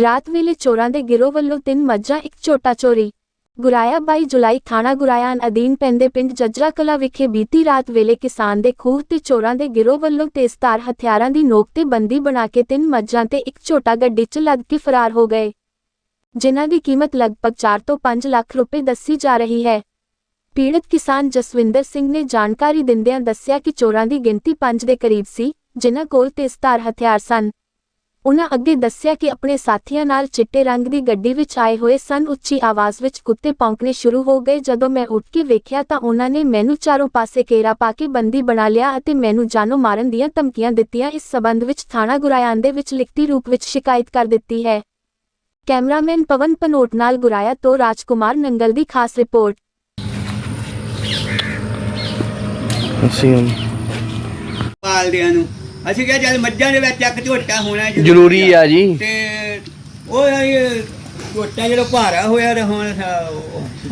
ਰਾਤ ਵੇਲੇ ਚੋਰਾਂ ਦੇ ਗਿਰੋਹ ਵੱਲੋਂ ਤਿੰਨ ਮੱਝਾਂ, ਇੱਕ ਝੋਟਾ ਚੋਰੀ। ਗੁਰਾਇਆ 22 ਜੁਲਾਈ ਥਾਣਾ ਗੁਰਾਇਆ ਅਧੀਨ ਪੈਂਦੇ ਪਿੰਡ ਜਜਰਾ ਕਲਾ ਵਿਖੇ ਬੀਤੀ ਰਾਤ ਵੇਲੇ ਕਿਸਾਨ ਦੇ ਖੂਹ ਤੇ ਚੋਰਾਂ ਦੇ ਗਿਰੋਹ ਵੱਲੋਂ ਤੇਜ਼ਧਾਰ ਹਥਿਆਰਾਂ ਦੀ ਨੋਕ ਤੇ ਬੰਦੀ ਬਣਾ ਕੇ ਤਿੰਨ ਮੱਝਾਂ ਤੇ ਇੱਕ ਝੋਟਾ ਗੱਡੀ 'ਚ ਲੱਦ ਕੇ ਫਰਾਰ ਹੋ ਗਏ, ਜਿਨ੍ਹਾਂ ਦੀ ਕੀਮਤ ਲਗਭਗ 4 ਤੋਂ 5 ਲੱਖ ਰੁਪਏ ਦੱਸੀ ਜਾ ਰਹੀ ਹੈ। ਪੀੜਤ ਕਿਸਾਨ ਜਸਵਿੰਦਰ ਸਿੰਘ ਨੇ ਜਾਣਕਾਰੀ ਦਿੰਦਿਆਂ ਦੱਸਿਆ ਕਿ ਚੋਰਾਂ ਦੀ ਗਿਣਤੀ 5 ਦੇ ਕਰੀਬ ਸੀ, ਜਿਨ੍ਹਾਂ ਕੋਲ ਤੇਜ਼ਧਾਰ ਹਥਿਆਰ ਸਨ। ਉਨ੍ਹਾਂ ਅੱਗੇ ਦੱਸਿਆ ਕਿ ਆਪਣੇ ਸਾਥੀਆਂ ਨਾਲ ਚਿੱਟੇ ਰੰਗ ਦੀ ਗੱਡੀ ਵਿੱਚ ਆਏ ਹੋਏ ਸਨ ਉੱਚੀ ਆਵਾਜ਼ ਵਿੱਚ ਕੁੱਤੇ ਭੌਂਕਣੇ ਸ਼ੁਰੂ ਹੋ ਗਏ। ਜਦੋਂ ਮੈਂ ਉੱਠ ਕੇ ਵੇਖਿਆ ਤਾਂ ਉਹਨਾਂ ਨੇ ਮੈਨੂੰ ਚਾਰੋਂ ਪਾਸੇ ਘੇਰਾ ਪਾ ਕੇ ਬੰਦੀ ਬਣਾ ਲਿਆ ਅਤੇ ਮੈਨੂੰ ਜਾਨੋਂ ਮਾਰਨ ਦੀਆਂ ਧਮਕੀਆਂ ਦਿੱਤੀਆਂ। ਇਸ ਸਬੰਧ ਵਿੱਚ ਥਾਣਾ ਗੁਰਾਇਆਂ ਦੇ ਵਿੱਚ ਲਿਖਤੀ ਰੂਪ ਵਿੱਚ ਸ਼ਿਕਾਇਤ ਕਰ ਦਿੱਤੀ ਹੈ। ਕੈਮਰਾਮੈਨ ਪਵਨ ਪਨੋਟ ਨਾਲ ਗੁਰਾਇਆ ਤੋਂ ਰਾਜਕੁਮਾਰ ਨੰਗਲ ਦੀ ਖਾਸ ਰਿਪੋਰਟ। ਅਸੀਂ ਪਾਲਦਿਆਂ ਨੂੰ ਅਸੀਂ ਕਿਹਾ ਚੱਲ ਮੱਝਾਂ ਦੇ ਵਿੱਚ ਇੱਕ ਝੋਟਾ ਹੋਣਾ ਜ਼ਰੂਰੀ ਆ। ਜੀ। ਤੇ ਉਹ ਇਹ ਝੋਟਾ ਜਦੋਂ ਭਾਰਾ ਹੋਇਆ ਤੇ ਹੁਣ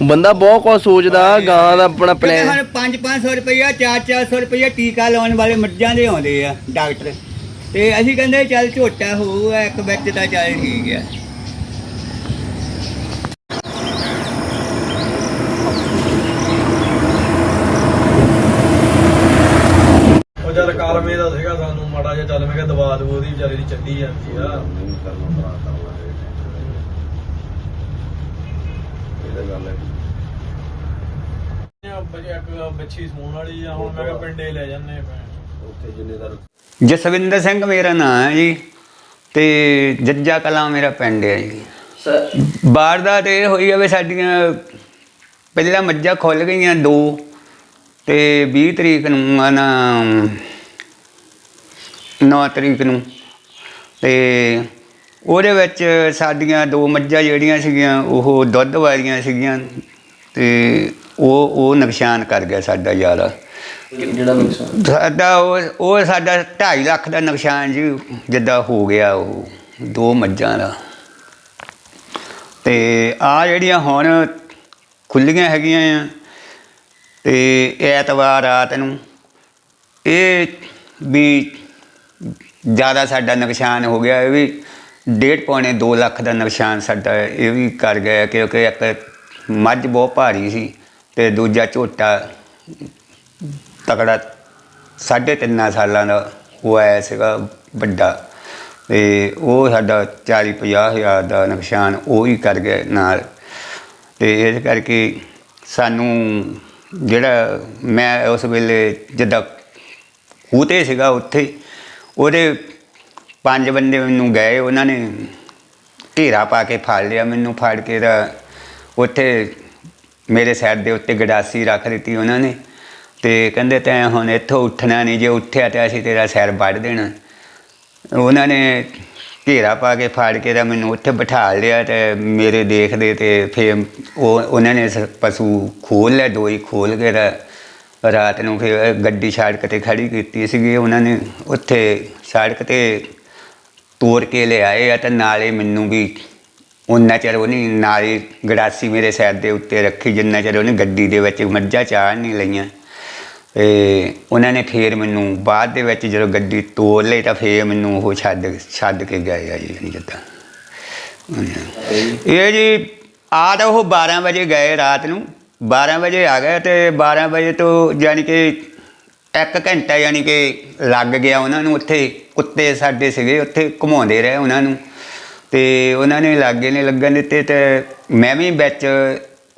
ਬੰਦਾ ਬਹੁਤ ਕੁਝ ਸੋਚਦਾ ਗਾਂ ਦਾ ਆਪਣਾ ਪਲਾਨ ਹੁਣ 5-500 ਰੁਪਈਆ 4-400 ਰੁਪਈਆ ਟੀਕਾ ਲਾਉਣ ਵਾਲੇ ਮੱਝਾਂ ਦੇ ਆਉਂਦੇ ਆ ਡਾਕਟਰ। ਤੇ ਅਸੀਂ ਕਹਿੰਦੇ ਚੱਲ ਝੋਟਾ ਹੋਊਗਾ ਇੱਕ ਵਿੱਚ ਤਾਂ ਚੱਲ ਠੀਕ ਆ ਉਹ ਜਦ ਕਾਲਮੇ ਦਾ ਸੀਗਾ ਸਾਨੂੰ ਮਾੜਾ ਜਿਹਾ ਚੱਲ ਮੈਂ ਕਿਹਾ ਦਵਾ ਦਵੋ ਉਹਦੀ ਵਿਚਾਰੀ ਦੀ ਚੱਲੀ ਜਾਂਦੀ ਆ। ਬਜੇ ਇੱਕ ਬੱਚੀ ਸੂਣ ਵਾਲੀ ਆ ਹੁਣ ਮੈਂ ਕਿਹਾ ਪਿੰਡੇ ਲੈ ਜਾਂਦੇ ਜਸਵਿੰਦਰ ਸਿੰਘ ਮੇਰਾ ਨਾਮ ਹੈ ਜੀ ਤੇ ਜੱਜਾ ਕਲਾਂ ਮੇਰਾ ਪਿੰਡ ਹੈ ਜੀ। ਵਾਰਦਾਤ ਇਹ ਹੋਈ ਆ ਵੀ ਸਾਡੀਆਂ ਪਹਿਲਾਂ ਮੱਝਾਂ ਖੁੱਲ ਗਈਆਂ ਦੋ ਤੇ 20 ਤਰੀਕ ਨੂੰ ਨਾ 9 ਤਰੀਕ ਨੂੰ। ਤੇ ਉਹਦੇ ਵਿੱਚ ਸਾਡੀਆਂ ਦੋ ਮੱਝਾਂ ਜਿਹੜੀਆਂ ਸੀਗੀਆਂ ਉਹ ਦੁੱਧ ਵਾਲੀਆਂ ਸੀਗੀਆਂ ਤੇ ਉਹ ਉਹ ਨੁਕਸਾਨ ਕਰ ਗਿਆ ਸਾਡਾ ਜ਼ਿਆਦਾ। ਜਿਹੜਾ ਨੁਕਸਾਨ? ਸਾਡਾ ਉਹ ਉਹ ਸਾਡਾ 2.5 ਲੱਖ ਦਾ ਨੁਕਸਾਨ ਜੀ ਜਿੱਦਾਂ ਹੋ ਗਿਆ ਉਹ ਦੋ ਮੱਝਾਂ ਦਾ। ਤੇ ਆ ਜਿਹੜੀਆਂ ਹੁਣ ਖੁੱਲੀਆਂ ਹੈਗੀਆਂ ਆ ਤੇ ਐਤਵਾਰ ਰਾਤ ਨੂੰ ਇਹ ਵੀ ਜ਼ਿਆਦਾ ਸਾਡਾ ਨੁਕਸਾਨ ਹੋ ਗਿਆ, ਇਹ ਵੀ ਡੇਢ ਪੌਣੇ 2 ਲੱਖ ਦਾ ਨੁਕਸਾਨ ਸਾਡਾ, ਇਹ ਵੀ ਕਰ ਗਿਆ ਕਿਉਂਕਿ ਇੱਕ ਮੱਝ ਬਹੁਤ ਭਾਰੀ ਸੀ ਤੇ ਦੂਜਾ ਝੋਟਾ ਤਕੜਾ ਸਾਢੇ ਤਿੰਨਾਂ ਸਾਲਾਂ ਦਾ ਉਹ ਆਇਆ ਸੀਗਾ ਵੱਡਾ, ਤੇ ਉਹ ਸਾਡਾ 40 50 ਹਜ਼ਾਰ ਦਾ ਨੁਕਸਾਨ ਉਹ ਹੀ ਕਰ ਗਿਆ ਨਾਲ, ਤੇ ਇਸ ਕਰਕੇ ਸਾਨੂੰ ਜਿਹੜਾ ਮੈਂ ਉਸ ਵੇਲੇ ਜਿੱਦਾਂ ਖੂਤੇ ਸੀਗਾ ਉੱਥੇ ਉਹਦੇ ਪੰਜ ਬੰਦੇ ਮੈਨੂੰ ਗਏ, ਉਹਨਾਂ ਨੇ ਘੇਰਾ ਪਾ ਕੇ ਫੜ ਲਿਆ ਮੈਨੂੰ, ਫੜ ਕੇ ਤਾਂ ਉੱਥੇ ਮੇਰੇ ਸਿਰ ਦੇ ਉੱਤੇ ਗਡਾਸੀ ਰੱਖ ਦਿੱਤੀ ਉਹਨਾਂ ਨੇ ਤੇ ਕਹਿੰਦੇ ਤੈਂ ਹੁਣ ਇੱਥੋਂ ਉੱਠਣਾ ਨਹੀਂ, ਜੇ ਉੱਠਿਆ ਤੇ ਅਸੀਂ ਤੇਰਾ ਸਿਰ ਵੱਢ ਦੇਣਾ। ਉਹਨਾਂ ਨੇ ਘੇਰਾ ਪਾ ਕੇ ਫਾੜ ਕੇ ਤਾਂ ਮੈਨੂੰ ਉੱਥੇ ਬਿਠਾ ਲਿਆ ਤੇ ਮੇਰੇ ਦੇਖਦੇ ਤੇ ਫਿਰ ਉਹ, ਉਹਨਾਂ ਨੇ ਸ- ਪਸ਼ੂ ਖੋਲ ਲਿਆ ਦੋਈ ਖੋਲ ਕੇ ਤਾਂ ਰਾਤ ਨੂੰ ਫਿਰ ਗੱਡੀ ਸੜਕ ਤੇ ਖੜੀ ਕੀਤੀ ਸੀਗੀ। ਉਹਨਾਂ ਨੇ ਉੱਥੇ ਸੜਕ ਤੇ ਤੋੜ ਕੇ ਲਿਆਏ ਆ ਤੇ ਨਾਲੇ ਮੈਨੂੰ ਵੀ ਉਹਨਾਂ ਚਿਰ ਉਹਨੇ ਨਾਲੇ ਗੜਾਸੀ ਮੇਰੇ ਸਿਰ ਦੇ ਉੱਤੇ ਰੱਖੀ, ਜਿੰਨਾ ਚਿਰ ਉਹਨੇ ਗੱਡੀ ਦੇ ਵਿੱਚ ਮੱਝਾਂ ਚਾੜ ਨਹੀਂ ਲਈਆਂ। ਤੇ ਉਹਨਾਂ ਨੇ ਫੇਰ ਮੈਨੂੰ ਬਾਅਦ ਦੇ ਵਿੱਚ ਜਦੋਂ ਗੱਡੀ ਤੋੜ ਲਈ ਤਾਂ ਫੇਰ ਮੈਨੂੰ ਉਹ ਛੱਡ ਛੱਡ ਕੇ ਗਏ ਆ ਜੀ ਜਿੱਦਾਂ। ਇਹ ਜੀ ਆ ਤਾਂ ਉਹ 12 ਵਜੇ ਗਏ ਰਾਤ ਨੂੰ। 12 ਵਜੇ ਆ ਗਏ ਤੇ 12 ਵਜੇ ਤੋਂ ਯਾਨੀ ਕਿ ਇੱਕ ਘੰਟਾ ਯਾਨੀ ਕਿ ਲੱਗ ਗਿਆ ਉਹਨਾਂ ਨੂੰ। ਉੱਥੇ ਕੁੱਤੇ ਸਾਡੇ ਸੀਗੇ, ਉੱਥੇ ਘੁਮਾਉਂਦੇ ਰਹੇ ਉਹਨਾਂ ਨੂੰ। ਤੇ ਉਹਨਾਂ ਨੇ ਲਾਗੇ ਨੇ ਲੱਗਣ ਦਿੱਤੇ ਤੇ ਮੈਂ ਵੀ ਵਿੱਚ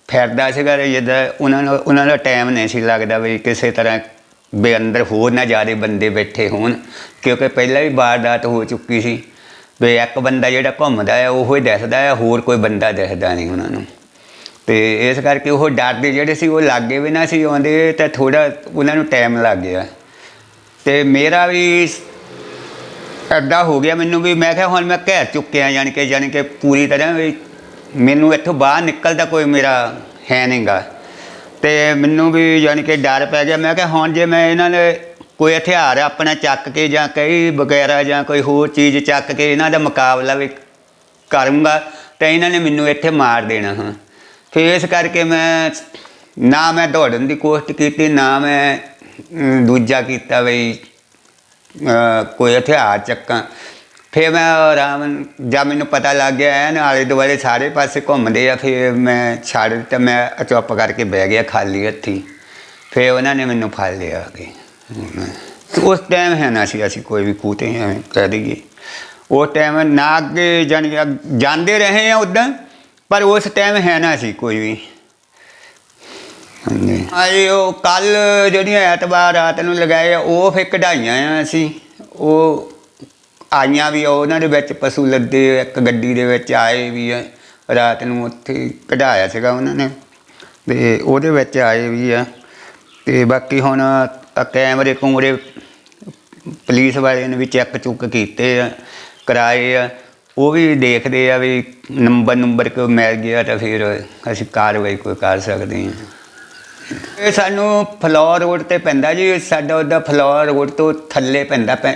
ਫਿਰਦਾ ਸੀਗਾ ਤੇ ਜਿੱਦਾਂ ਉਹਨਾਂ ਨੂੰ, ਉਹਨਾਂ ਦਾ ਟਾਈਮ ਨਹੀਂ ਸੀ ਲੱਗਦਾ ਵੀ ਕਿਸੇ ਤਰ੍ਹਾਂ ਵੀ ਅੰਦਰ ਹੋਰ ਨਾ ਜ਼ਿਆਦਾ ਬੰਦੇ ਬੈਠੇ ਹੋਣ। ਕਿਉਂਕਿ ਪਹਿਲਾਂ ਵੀ ਵਾਰਦਾਤ ਹੋ ਚੁੱਕੀ ਸੀ। ਵੀ ਇੱਕ ਬੰਦਾ ਜਿਹੜਾ ਘੁੰਮਦਾ ਹੈ ਉਹ ਹੀ ਦਿਖਦਾ ਹੈ ਹੋਰ ਕੋਈ ਬੰਦਾ ਦਿਖਦਾ ਨਹੀਂ ਉਹਨਾਂ ਨੂੰ। ਤੇ ਇਸ ਕਰਕੇ ਉਹ ਡਰਦੇ ਜਿਹੜੇ ਸੀ, ਉਹ ਲਾਗੇ ਵੀ ਨਾ ਸੀ ਆਉਂਦੇ ਤੇ ਥੋੜਾ ਉਹਨਾਂ ਨੂੰ ਟਾਈਮ ਲੱਗ ਗਿਆ। ਤੇ ਮੇਰਾ ਵੀ ਐਡਾ ਹੋ ਗਿਆ ਮੈਨੂੰ ਵੀ। ਮੈਂ ਕਿਹਾ ਹੁਣ ਮੈਂ ਘਰ ਚੁੱਕਿਆ ਯਾਨੀ ਕਿ ਯਾਨੀ ਕਿ ਪੂਰੀ ਤਰ੍ਹਾਂ ਵੀ ਮੈਨੂੰ ਇੱਥੋਂ ਬਾਹਰ ਨਿਕਲਦਾ ਕੋਈ ਮੇਰਾ ਹੈ ਨਹੀਂਗਾ ਤੇ ਮੈਨੂੰ ਵੀ ਯਾਨੀ ਕਿ ਡਰ ਪੈ ਗਿਆ। ਮੈਂ ਕਿਹਾ ਹੁਣ ਜੇ ਮੈਂ ਇਹਨਾਂ ਨੇ ਕੋਈ ਹਥਿਆਰ ਆਪਣਾ ਚੱਕ ਕੇ ਜਾਂ ਕਈ ਵਗੈਰਾ ਜਾਂ ਕੋਈ ਹੋਰ ਚੀਜ਼ ਚੱਕ ਕੇ ਇਹਨਾਂ ਦਾ ਮੁਕਾਬਲਾ ਵੀ ਕਰੂੰਗਾ, ਤਾਂ ਇਹਨਾਂ ਨੇ ਮੈਨੂੰ ਇੱਥੇ ਮਾਰ ਦੇਣਾ ਹਾਂ। ਫਿਰ ਇਸ ਕਰਕੇ ਮੈਂ ਨਾ ਮੈਂ ਦੌੜਨ ਦੀ ਕੋਸ਼ਿਸ਼ ਕੀਤੀ, ਨਾ ਮੈਂ ਦੂਜਾ ਕੀਤਾ ਬਈ ਕੋਈ ਹਥਿਆਰ ਚੱਕਾਂ। ਫਿਰ ਮੈਂ ਆਰਾਮ ਜਦ ਮੈਨੂੰ ਪਤਾ ਲੱਗ ਗਿਆ, ਐਨ ਆਲੇ ਦੁਆਲੇ ਸਾਰੇ ਪਾਸੇ ਘੁੰਮਦੇ ਆ, ਫਿਰ ਮੈਂ ਛੱਡ ਦਿੱਤਾ, ਮੈਂ ਚੁੱਪ ਕਰਕੇ ਬਹਿ ਗਿਆ ਖਾਲੀ ਹੱਥੀ। ਫਿਰ ਉਹਨਾਂ ਨੇ ਮੈਨੂੰ ਫੜ ਲਿਆ ਆ ਕੇ ਉਸ ਟਾਈਮ ਹੈ ਨਾ ਸੀ, ਅਸੀਂ ਕੋਈ ਵੀ ਕੂਤੇ ਐਵੇਂ ਕਹਿ ਦਈਏ ਉਸ ਟਾਈਮ ਨਾ ਅੱਗੇ ਜਾਣੀ, ਜਾਂਦੇ ਰਹੇ ਆ ਉਦਾਂ। ਪਰ ਉਸ ਟਾਈਮ ਹੈ ਨਾ ਸੀ ਕੋਈ ਵੀ। ਹਾਂਜੀ। ਆਏ ਉਹ ਕੱਲ ਜਿਹੜੀਆਂ ਐਤਵਾਰ ਰਾਤ ਨੂੰ ਲਗਾਏ ਆ, ਉਹ ਫਿਰ ਕਢਾਈਆਂ ਆ ਅਸੀਂ। ਉਹ ਆਈਆਂ ਵੀ ਆ, ਉਹਨਾਂ ਦੇ ਵਿੱਚ ਪਸ਼ੂ ਲੱਦੇ ਇੱਕ ਗੱਡੀ ਦੇ ਵਿੱਚ ਆਏ ਵੀ ਆ ਰਾਤ ਨੂੰ ਉੱਥੇ ਕਢਾਇਆ ਸੀਗਾ ਉਹਨਾਂ ਨੇ। ਤੇ ਉਹਦੇ ਵਿੱਚ ਆਏ ਵੀ ਆ। ਤੇ ਬਾਕੀ ਹੁਣ ਆਹ ਕੈਮਰੇ ਕੁਮਰੇ ਪੁਲਿਸ ਵਾਲਿਆਂ ਨੇ ਵੀ ਚੈੱਕ ਚੁੱਕ ਕੀਤੇ ਆ ਕਰਾਏ ਆ। ਉਹ ਵੀ ਦੇਖਦੇ ਆ ਵੀ ਨੰਬਰ ਨੰਬਰ ਕੋ ਮਿਲ ਗਿਆ ਤਾਂ ਫਿਰ ਅਸੀਂ ਕਾਰਵਾਈ ਕੋਈ ਕਰ ਸਕਦੇ ਹਾਂ। ਇਹ ਸਾਨੂੰ ਫਲੋਰ ਰੋਡ ਤੇ ਪੈਂਦਾ ਜੀ, ਸਾਡਾ ਉਹਦਾ ਫਲੋਰ ਰੋਡ ਤੋਂ ਥੱਲੇ ਪੈਂਦਾ ਪੈ,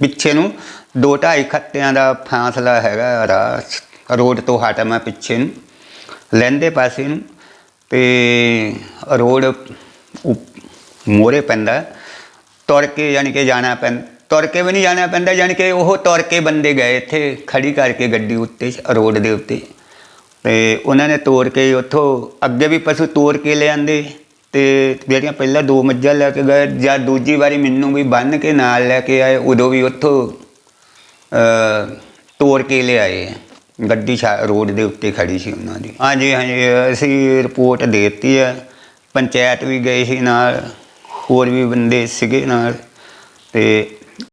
ਪਿੱਛੇ ਨੂੰ। ਦੋ ਢਾਈ ਖੱਤਿਆਂ ਦਾ ਫਾਸਲਾ ਹੈਗਾ ਰਾਹ ਰੋਡ ਤੋਂ ਹਟਮਾ ਪਿੱਛੇ ਨੂੰ ਲਹਿੰਦੇ ਪਾਸੇ ਨੂੰ। ਤੇ ਰੋਡ ਮੋਰੇ ਪੈਂਦਾ। ਤੁਰ ਕੇ ਯਾਨੀ ਕਿ ਜਾਣਾ ਪੈਂਦਾ ਤੁਰ ਕੇ ਵੀ ਨਹੀਂ ਜਾਣਾ ਪੈਂਦਾ ਯਾਨੀ ਕਿ ਉਹ ਤੁਰ ਕੇ ਬੰਦੇ ਗਏ ਇੱਥੇ ਖੜੀ ਕਰਕੇ ਗੱਡੀ ਉੱਤੇ ਰੋਡ ਦੇ ਉੱਤੇ। ਤੇ ਉਹਨਾਂ ਨੇ ਤੋੜ ਕੇ ਉੱਥੋਂ ਅੱਗੇ ਵੀ ਪਸ਼ੂ ਤੋੜ ਕੇ ਲਿਆਂਦੇ ਤੇ ਜਿਹੜੀਆਂ ਪਹਿਲਾਂ ਦੋ ਮੱਝਾਂ ਲੈ ਕੇ ਗਏ ਜਾਂ ਦੂਜੀ ਵਾਰੀ ਮੈਨੂੰ ਵੀ ਬੰਨ ਕੇ ਨਾਲ ਲੈ ਕੇ ਆਏ ਉਦੋਂ ਵੀ ਉੱਥੋਂ ਅ, ਤੋੜ ਕੇ ਲਿਆਏ ਗੱਡੀ ਛਾ- ਰੋਡ ਦੇ ਉੱਤੇ ਖੜੀ ਸੀ ਉਹਨਾਂ ਦੀ। ਹਾਂਜੀ ਹਾਂਜੀ ਅਸੀਂ ਰਿਪੋਰਟ ਦੇ ਦਿੱਤੀ ਹੈ ਪੰਚਾਇਤ ਵੀ ਗਏ ਸੀ ਨਾਲ ਹੋਰ ਵੀ ਬੰਦੇ ਸੀਗੇ ਨਾਲ। ਤੇ